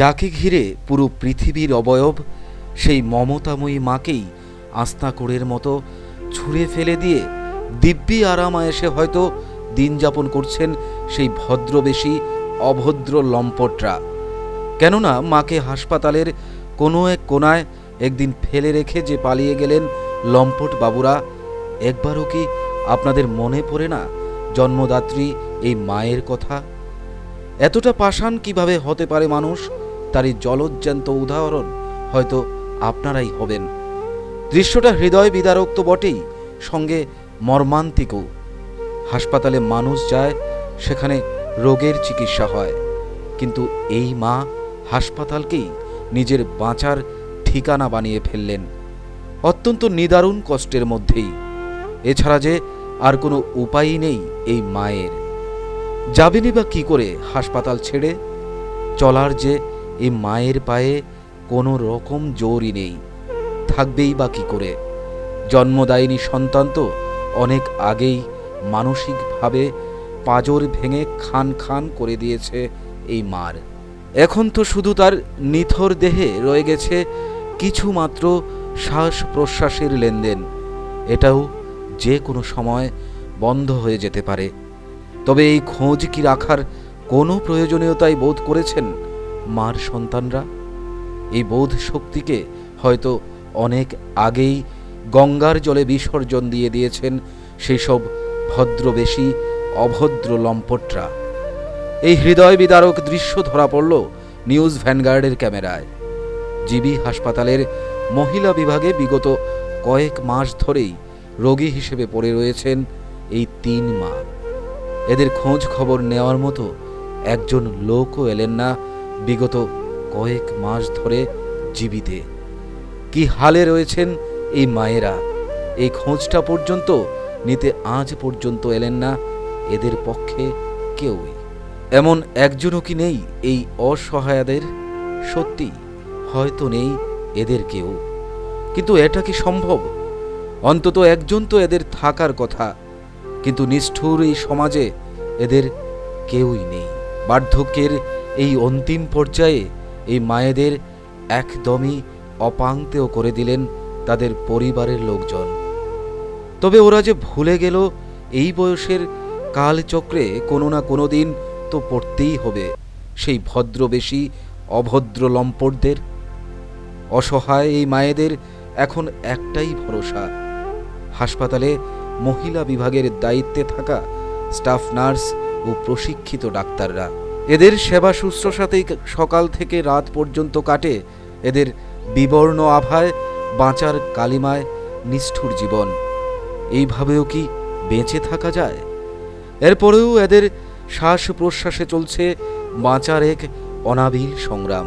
যাকে ঘিরে পুরো পৃথিবীর অবয়ব সেই মমতাময়ী মাকেই আস্তাকুড়ের মতো ছুঁড়ে ফেলে দিয়ে দিব্যি আরাম আয়েসে হয়তো দিন যাপন করছেন সেই ভদ্রবেশী অভদ্র লম্পটরা। কেননা মাকে হাসপাতালের কোনো এক কোনায় একদিন ফেলে রেখে যে পালিয়ে গেলেন লম্পট বাবুরা, একবারও কি আপনাদের মনে পড়ে না জন্মদাত্রী এই মায়ের কথা? এতটা পাষাণ কীভাবে হতে পারে মানুষ? তারই জলজ্জান্ত উদাহরণ হয়তো আপনারাই হবেন। দৃশ্যটা হৃদয় বিদারক তো বটেই, সঙ্গে মর্মান্তিকও। হাসপাতালে মানুষ যায়, সেখানে রোগের চিকিৎসা হয়। কিন্তু এই মা হাসপাতালকেই নিজের বাঁচার ঠিকানা বানিয়ে ফেললেন। অত্যন্ত নিদারুণ কষ্টের মধ্যেই। এছাড়া যে আর কোনো উপায়ই নেই এই মায়ের। যাবেনই বা কী করে হাসপাতাল ছেড়ে? চলার যে এই মায়ের পায়ে কোনো রকম জোরই নেই। থাকবেই বা কী করে? জন্মদায়িনী সন্তান তো অনেক আগেই মানসিকভাবে পাজর ভেঙে খান খান করে দিয়েছে এই মার। এখন তো শুধু তার নিথর দেহে রয়ে গেছে কিছু মাত্র শ্বাস প্রশ্বাসের লেনদেন। এটাও যে কোনো সময় বন্ধ হয়ে যেতে পারে। তবে এই খোঁজ কি রাখার কোনো প্রয়োজনীয়তাই বোধ করেছেন? মার সন্তানরা। এই বোধ শক্তিকে হয়তো অনেক আগেই গঙ্গার জলে বিসর্জন দিয়ে দিয়েছেন সেই সব ভদ্রবেশী অভদ্র লম্পটরা। এই হৃদয় বিদারক দৃশ্য ধরা পড়ল নিউজ ভ্যানগার্ডের ক্যামেরায়। জিবি হাসপাতালের মহিলা বিভাগে বিগত কয়েক মাস ধরেই রোগী হিসেবে পড়ে রয়েছেন এই তিন মা। এদের খোঁজ খবর নেওয়ার মতো একজন লোকও এলেন না বিগত কয়েক মাস ধরে জীবিতে। কি হালে রয়েছেন এই মায়েরা? এই খোঁজটা পর্যন্ত নিতে আজ পর্যন্ত এলেন না এদের পক্ষে কেউই। এমন একজনও কি নেই এই অসহায়াদের? সত্যি হয়তো নেই এদের কেউ। কিন্তু এটা কি সম্ভব? অন্তত একজন তো এদের থাকার কথা। কিন্তু নিষ্ঠুর এই সমাজে এদের কেউই নেই। বার্ধক্যের এই অন্তিম পর্যায়ে এই মায়েদের একদমই অপাংতেও করে দিলেন তাদের পরিবারের লোকজন। তবে ওরা যে ভুলে গেল এই বয়সের কালচক্রে কোনো না কোনো দিন তো পড়তেই হবে সেই ভদ্রবেশী অভদ্র লম্পটদের। অসহায় এই মায়েদের এখন একটাই ভরসা, হাসপাতালে মহিলা বিভাগের দায়িত্বে থাকা স্টাফ নার্স ও প্রশিক্ষিত ডাক্তাররা। এদের সেবা শুশ্রূষাতেই সকাল থেকে রাত পর্যন্ত কাটে। এদের বিবর্ণ আভায়, বাঁচার কালিমায় নিষ্ঠুর জীবন। এইভাবেও কি বেঁচে থাকা যায়? এরপরেও এদের শ্বাস প্রশ্বাসে চলছে বাঁচার এক অনাবিল সংগ্রাম।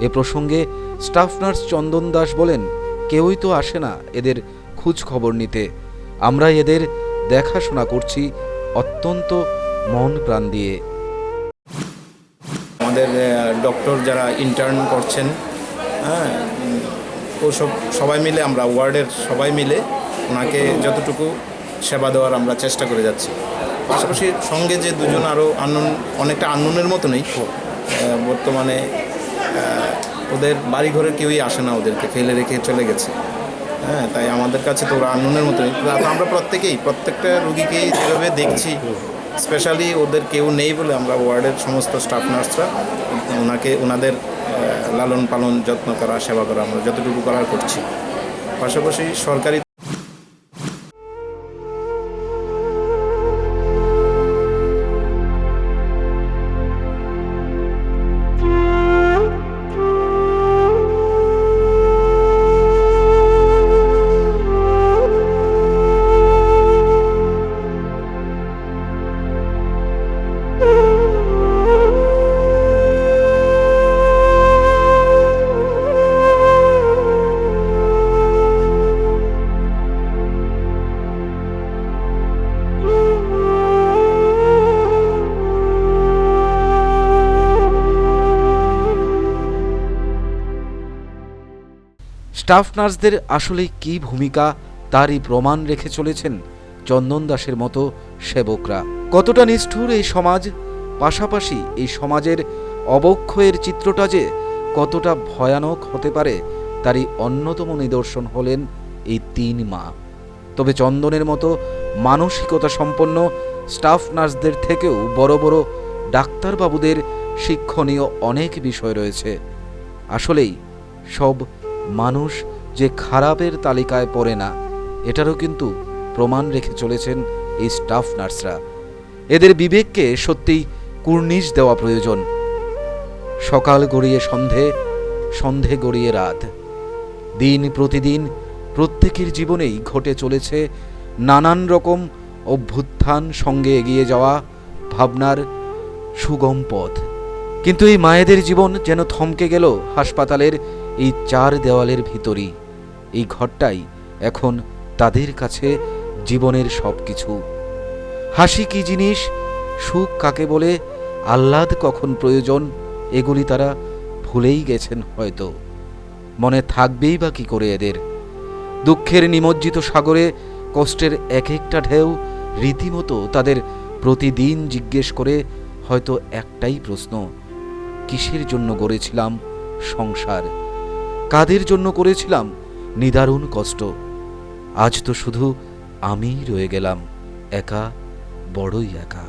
এ প্রসঙ্গে স্টাফ নার্স চন্দন দাস বলেন, কেউই তো আসে না এদের খোঁজ খবর নিতে। আমরা এদের দেখাশোনা করছি অত্যন্ত মন প্রাণ দিয়ে। আমাদের ডক্টর যারা ইন্টার্ন করছেন হ্যাঁ ওসব সবাই মিলে আমরা ওয়ার্ডের সবাই মিলে ওনাকে যতটুকু সেবা দেওয়ার আমরা চেষ্টা করে যাচ্ছি। পাশাপাশি সঙ্গে যে দুজন আরও আনন অনেকটা আননের মতনই আহ, বর্তমানে ওদের বাড়ি ঘরে কেউই আসে না ওদেরকে ফেলে রেখে চলে গেছে। হ্যাঁ তাই আমাদের কাছে তো ওরা আননের মতনই। তো আমরা প্রত্যেকেই প্রত্যেকটা রুগীকেই যেভাবে দেখছি স্পেশালি ওদের কেউ নেই বলে আমরা ওয়ার্ডের সমস্ত স্টাফ নার্সরা ওনাকে, ওনাদের লালন পালন যত্ন করা, সেবা করা আমরা যতটুকু করার করছি। পাশাপাশি সরকারি স্টাফ নার্সদের আসলে কি ভূমিকা তারই প্রমাণ রেখে চলেছেন চন্দন দাসের মতো সেবকরা। কতটা নিষ্ঠুর এই সমাজ, পাশাপাশি এই সমাজের অবক্ষয়ের চিত্রটা যে কতটা ভয়ানক হতে পারে তারই অন্যতম নিদর্শন হলেন এই তিন মা। তবে চন্দনের মতো মানসিকতা সম্পন্ন স্টাফ নার্সদের থেকেও বড় বড় ডাক্তারবাবুদের শিক্ষণীয় অনেক বিষয় রয়েছে। আসলেই সব মানুষ যে খারাপের তালিকায় পড়ে না, এটারও কিন্তু প্রমাণ রেখে চলেছেন এই স্টাফ নার্সরা। এদের বিবেককে সত্যিই কুর্নিশ দেওয়া প্রয়োজন। সকাল গড়িয়ে সন্ধে সন্ধে গড়িয়ে রাত। দিন প্রতিদিন প্রত্যেকের জীবনেই ঘটে চলেছে নানান রকম অভ্যুত্থান, সঙ্গে এগিয়ে যাওয়া ভাবনার সুগম পথ। কিন্তু এই মায়েদের জীবন যেন থমকে গেল হাসপাতালের এই চার দেওয়ালের ভিতরই। এই ঘরটাই এখন তাদের কাছে জীবনের সব কিছু হাসি কি জিনিস? সুখ কাকে বলে? আহ্লাদ কখন প্রয়োজন? এগুলি তারা ভুলেই গেছেন হয়তো। মনে থাকবেই বা কি করে এদের? দুঃখের নিমজ্জিত সাগরে কষ্টের এক একটা ঢেউ রীতিমতো তাদের প্রতিদিন জিজ্ঞেস করে হয়তো একটাই প্রশ্ন, কিসের জন্য গড়েছিলাম সংসার? কাদের জন্য করেছিলাম? নিদারুণ কষ্ট। আজ তো শুধু আমিই রয়ে গেলাম, একা, বড়ই একা।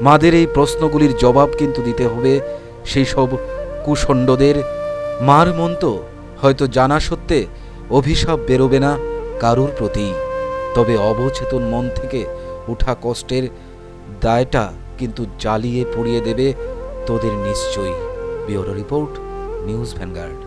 মাদের এই প্রশ্নগুলির জবাব কিন্তু দিতে হবে সেই সব কুষণ্ডদের। মার মন তো হয়তো জানা সত্ত্বে অভিশাপ বেরোবে না কারুর প্রতি। তবে অবচেতন মন থেকে ওঠা কষ্টের দায়টা কিন্তু জ্বালিয়ে পুড়িয়ে দেবে তোদের নিশ্চয়ই। Bureau report, news Vanguard.